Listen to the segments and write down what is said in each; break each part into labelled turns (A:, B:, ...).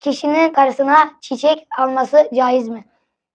A: kişinin karısına çiçek alması caiz mi?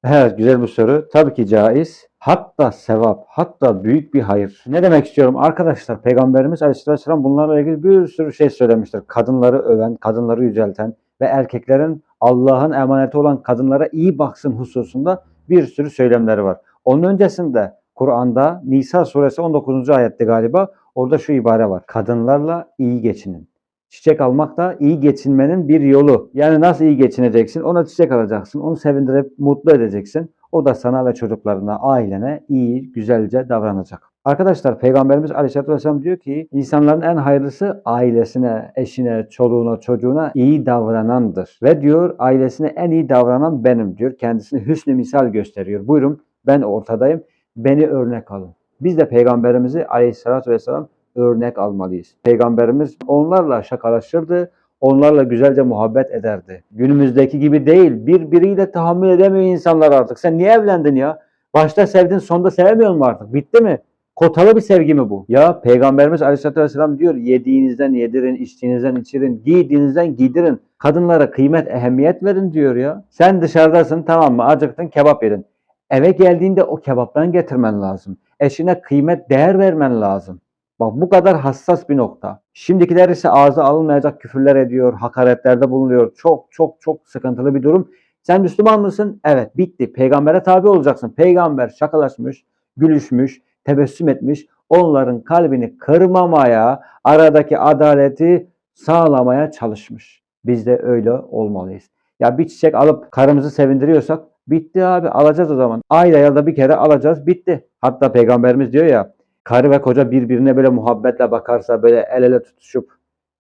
B: Evet güzel bir soru. Tabii ki caiz. Hatta sevap, hatta büyük bir hayır. Ne demek istiyorum? Arkadaşlar Peygamberimiz Aleyhisselam bunlarla ilgili bir sürü şey söylemiştir. Kadınları öven, kadınları yücelten ve erkeklerin Allah'ın emaneti olan kadınlara iyi baksın hususunda bir sürü söylemleri var. Onun öncesinde Kur'an'da Nisa suresi 19. ayette galiba orada şu ibare var. Kadınlarla iyi geçinin. Çiçek almak da iyi geçinmenin bir yolu. Yani nasıl iyi geçineceksin? Ona çiçek alacaksın. Onu sevindirip mutlu edeceksin. O da sana ve çocuklarına, ailene iyi, güzelce davranacak. Arkadaşlar Peygamberimiz Aleyhisselatü Vesselam diyor ki insanların en hayırlısı ailesine, eşine, çoluğuna, çocuğuna iyi davranandır. Ve diyor ailesine en iyi davranan benim diyor. Kendisini hüsnü misal gösteriyor. Buyurun ben ortadayım. Beni örnek alın. Biz de Peygamberimizi Aleyhisselatü Vesselam örnek almalıyız. Peygamberimiz onlarla şakalaşırdı, onlarla güzelce muhabbet ederdi. Günümüzdeki gibi değil, birbiriyle tahammül edemiyor insanlar artık. Sen niye evlendin ya? Başta sevdin, sonda sevmiyor mu artık? Bitti mi? Kotalı bir sevgi mi bu? Ya Peygamberimiz Aleyhisselatü Vesselam diyor, yediğinizden yedirin, içtiğinizden içirin, giydiğinizden giydirin. Kadınlara kıymet, ehemmiyet verin diyor ya. Sen dışarıdasın tamam mı? Acıktın kebap yedin. Eve geldiğinde o kebaptan getirmen lazım. Eşine kıymet, değer vermen lazım. Bak bu kadar hassas bir nokta. Şimdikiler ise ağza alınmayacak küfürler ediyor, hakaretlerde bulunuyor. Çok çok çok sıkıntılı bir durum. Sen Müslüman mısın? Evet bitti. Peygambere tabi olacaksın. Peygamber şakalaşmış, gülüşmüş, tebessüm etmiş. Onların kalbini kırmamaya, aradaki adaleti sağlamaya çalışmış. Biz de öyle olmalıyız. Ya bir çiçek alıp karımızı sevindiriyorsak bitti abi alacağız o zaman. Ayda ya da bir kere alacağız bitti. Hatta peygamberimiz diyor ya karı ve koca birbirine böyle muhabbetle bakarsa, böyle el ele tutuşup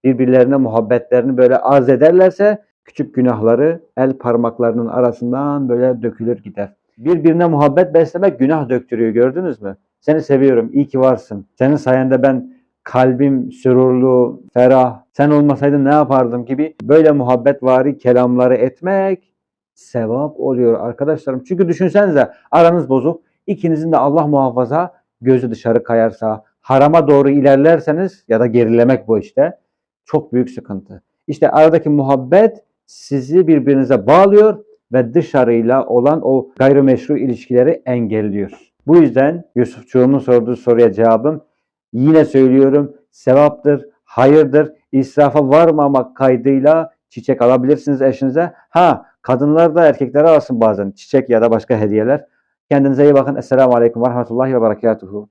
B: birbirlerine muhabbetlerini böyle arz ederlerse küçük günahları el parmaklarının arasından böyle dökülür gider. Birbirine muhabbet beslemek günah döktürüyor gördünüz mü? Seni seviyorum, iyi ki varsın. Senin sayende ben kalbim sürurlu, ferah, sen olmasaydın ne yapardım gibi böyle muhabbetvari kelamları etmek sevap oluyor arkadaşlarım. Çünkü düşünsenize aranız bozuk, ikinizin de Allah muhafaza gözü dışarı kayarsa, harama doğru ilerlerseniz ya da gerilemek bu işte çok büyük sıkıntı. İşte aradaki muhabbet sizi birbirinize bağlıyor ve dışarıyla olan o gayrimeşru ilişkileri engelliyor. Bu yüzden Yusufçuğumun sorduğu soruya cevabım yine söylüyorum sevaptır, hayırdır, israfa varmamak kaydıyla çiçek alabilirsiniz eşinize. Ha kadınlar da erkeklere alsın bazen çiçek ya da başka hediyeler. Kendinize iyi bakın. Esselamu Aleyküm ve Rahmetullahi ve Berekatuhu.